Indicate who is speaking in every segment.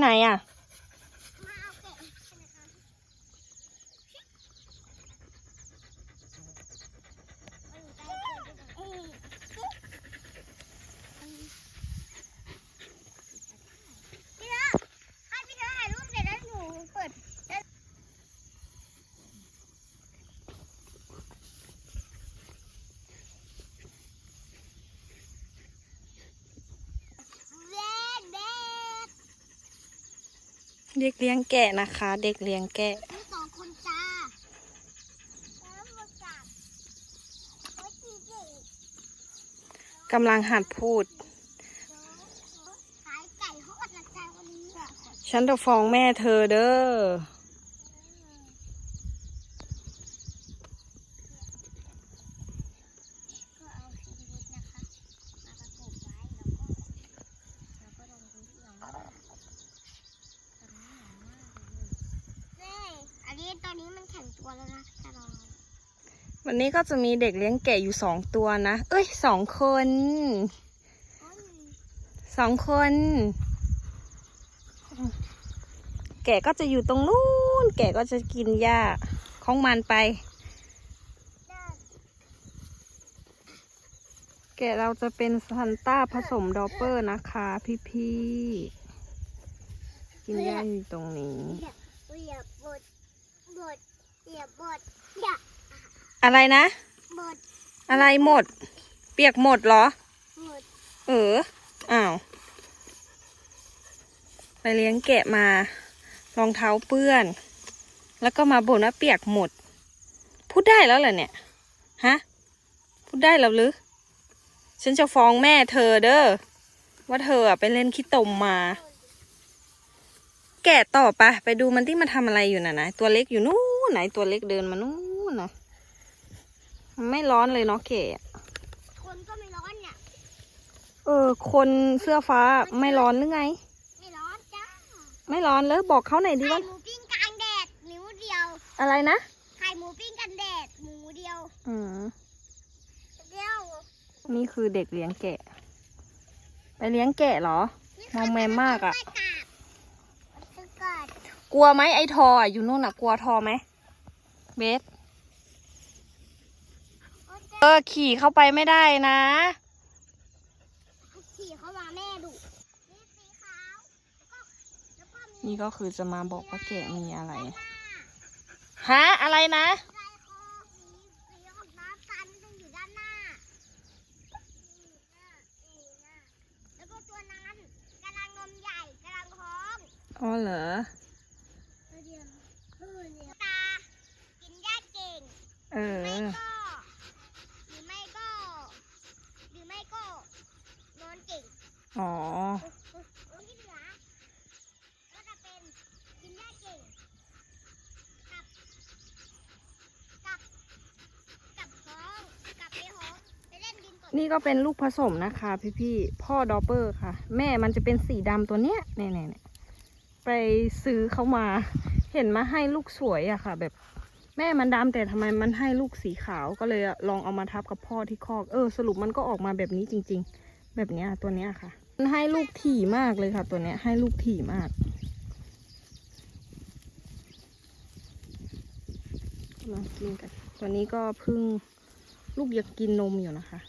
Speaker 1: ไหนอะ
Speaker 2: มาเอาแกะใช่ไหมคะมันอยู่ใต้เตียงเอ้ยพี่เธอให้พี่เธอถ่ายรูปเสร็จแล้วหนูเปิด เด็กเด็ก
Speaker 1: เด็กเลี้ยงแกะนะคะ เด็กเลี้ยงแกะ
Speaker 2: มีสองคนจ้าแล้วมาจับโอ้ยจีจี
Speaker 1: กำลังหัดพูด
Speaker 2: ขายไก่ทอดนะจ๊ะวันนี้อะ
Speaker 1: ฉันจะฟ้องแม่เธอเด้อ
Speaker 2: ก็เอาชีวิตนะคะ มาประกบไว้แล้วก็แล้วก็ลงพื้นที่ของมันตอนนี้หนาวมากเลยเฮ้ยอันนี้ต อนนี้มันแข็งตัวแล้วนะจะลอง
Speaker 1: วันนี้ก็จะมีเด็กเลี้ยงแกะอยู่สองตัวนะ เอ้ยสองคน สองคน แกะก็จะอยู่ตรงนู้น แกะก็จะกินหญ้าของมันไป แกะเราจะเป็นซันต้าผสมดอปเปอร์นะคะพี่ๆ กินหญ้าอยู่ตรงนี้
Speaker 2: เหยียบบดบด เหยียบบดเหยียบ
Speaker 1: อะไรนะ
Speaker 2: บด
Speaker 1: อะไรหมด เปียกหมดเหรอ
Speaker 2: บด
Speaker 1: เอออ้าว ไปเลี้ยงแกะมารองเท้าเปื้อน แล้วก็มาบ่นว่าเปียกหมด พูดได้แล้วเหรอเนี่ย ฮะ พูดได้แล้วหรือ ฉันจะฟ้องแม่เธอเด้อ ว่าเธออะไปเล่นขี้ตมมา แกะต่อปะไปดูมันที่มันทำอะไรอยู่น่ะนะ ตัวเล็กอยู่นู้น ไหนตัวเล็กเดินมานู้นนะมันไม่ร้อนเลยเนาะแกะ
Speaker 2: คนก็ไม่ร้อนเนี่ย
Speaker 1: เออ คนเสื้อฟ้าไม่ร้อนหรือไง
Speaker 2: ไม่ร้อนจ้า
Speaker 1: ไม่ร้อนเลยบอกเขาหน่อยดิ
Speaker 2: ไข่
Speaker 1: ว่า
Speaker 2: หมูปิ้งกลางแดดนิ้วเดียว
Speaker 1: อะไรนะ
Speaker 2: ไข่หมูปิ้งกันแดดหมูเดียว
Speaker 1: อืม
Speaker 2: เดียว
Speaker 1: นี่คือเด็กเลี้ยงแกะ ไปเลี้ยงแกะเหรอ มองแมมมากอะ
Speaker 2: ซื้อกาด
Speaker 1: กลัวไหมไอ้ทออะอยู่นู่นอะกลัวทอไหม เบสเออขี่เข้าไปไม่ได้นะ
Speaker 2: ขี่เข้ามาแม่ดุนี่สีขาวแล้วก็แล้วก็มี
Speaker 1: นี่ก็คือจะมาบอกว่าแกะมีอะไร
Speaker 2: หน้า
Speaker 1: ฮะอะไรนะ
Speaker 2: ลายคอสีสีออกน้ำตาลซึ่งอยู่ด้านหน้านี่หน้านี่หน้าแล้วก็ตัวนั้นกำลังนมใหญ่กำลังท้อง
Speaker 1: อ๋อเหรอ
Speaker 2: ตัวเดียวตัวเดียวตา กินหญ้าเก่ง
Speaker 1: เอ
Speaker 2: ไม่
Speaker 1: อ
Speaker 2: ก็หรือไม่ก็ หรือไม่ก็นอนเก่ง
Speaker 1: อ๋อ
Speaker 2: ที่เหลือก็จะเป็นกินหญ้าเก่งกับกับกับท้องกับไปห้องไปเล่นดินก่อน
Speaker 1: นี่ก็เป็นลูกผสมนะคะพี่ๆพ่อดอปเปอร์ค่ะ แม่มันจะเป็นสีดำตัวเนี้ยเนี่ยเนี่ยเนี่ยไปซื้อเขามา เห็นมาให้ลูกสวยอะค่ะ แบบ แม่มันดำแต่ทำไมมันให้ลูกสีขาวก็เลยลองเอามาทับกับพ่อที่คอกเออสรุปมันก็ออกมาแบบนี้จริง ๆ แบบเนี้ยตัวเนี้ยค่ะ มันให้ลูกถี่มากเลยค่ะ ตัวเนี้ยให้ลูกถี่มากมากินกันตัวนี้ก็เพิ่งลูกยังกินนมอยู่นะคะ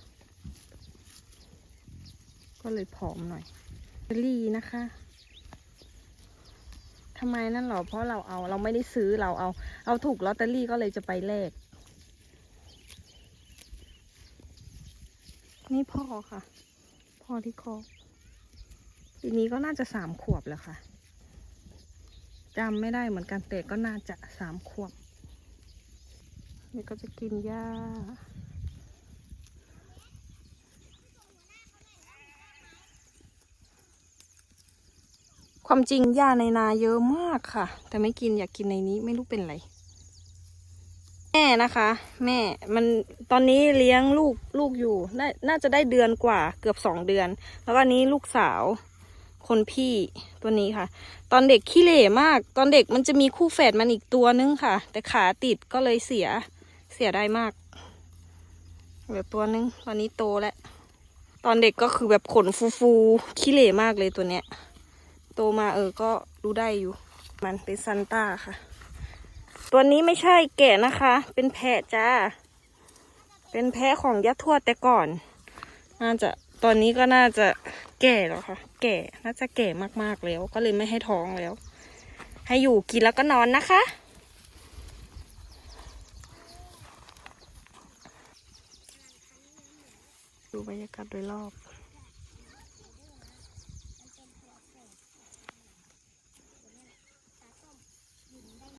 Speaker 1: ก็เลยผอมหน่อยลอตเตอรี่นะคะทำไมนั่นหรอเพราะเราเอาเราไม่ได้ซื้อเราเอา เอาถูกลอตเตอรี่ก็เลยจะไปแลกนี่พ่อค่ะ พ่อที่คอกปีนี้ก็น่าจะสามขวบแล้วค่ะจำไม่ได้เหมือนกันแต่ก็น่าจะสามขวบนี่ก็จะกินหญ้าความจริงหญ้าในนาเยอะมากค่ะ แต่ไม่กินอยากกินในนี้ไม่รู้เป็นไร นะคะ แม่มันตอนนี้เลี้ยงลูกลูกอยู่น่าน่าจะได้เดือนกว่าเกือบสองเดือน แล้วก็นี้ลูกสาวคนพี่ตัวนี้ค่ะ ตอนเด็กขี้เหร่มาก ตอนเด็กมันจะมีคู่แฝดมันอีกตัวนึงค่ะ แต่ขาติดก็เลยเสียเสียได้มากเหลือตัวนึงตอนนี้โตแล้วตอนเด็กก็คือแบบขนฟูๆขี้เหร่มากเลยตัวเนี้ย โตมาเออก็ดูได้อยู่ มันเป็นซันต้าค่ะ ตัวนี้ไม่ใช่แกะนะคะ เป็นแพะจ้า เป็นแพะของยัดทวดแต่ก่อน น่าจะตอนนี้ก็น่าจะแก่แล้วค่ะ แก่น่าจะแก่มากๆแล้ว ก็เลยไม่ให้ท้องแล้ว ให้อยู่กินแล้วก็นอนนะคะดูบรรยากาศโดยรอบ